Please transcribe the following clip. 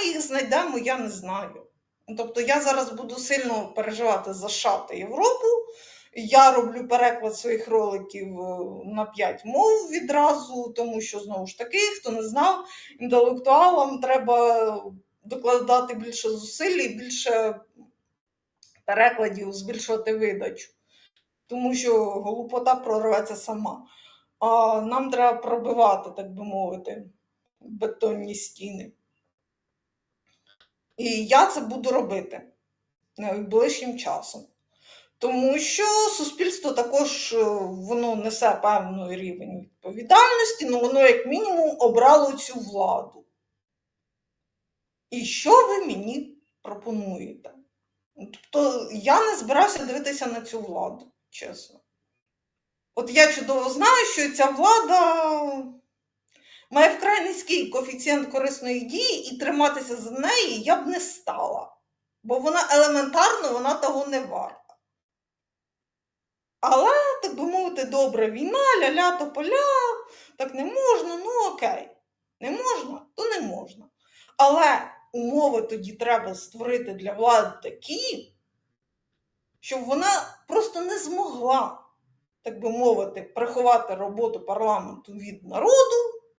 ми їх знайдемо, я не знаю. Тобто я зараз буду сильно переживати за США та Європу. Я роблю переклад своїх роликів е, на 5 мов відразу, тому що знову ж таки, хто не знав, інтелектуалам треба докладати більше зусиль і більше перекладів, збільшувати видачу. Тому що голупота прорветься сама. А нам треба пробивати, так би мовити, бетонні стіни. І я це буду робити найближчим часом. Тому що суспільство також е, воно несе певний рівень відповідальності, але воно, як мінімум, обрало цю владу. І що ви мені пропонуєте? Тобто я не збираюся дивитися на цю владу, чесно. От я чудово знаю, що ця влада має вкрай низький коефіцієнт корисної дії, і триматися за неї я б не стала. Бо вона елементарно, вона того не варта. Але, так би мовити, добра війна, ля-ля тополя, так не можна, ну окей. Не можна, то не можна. Але умови тоді треба створити для влади такі, щоб вона просто не змогла, так би мовити, приховати роботу парламенту від народу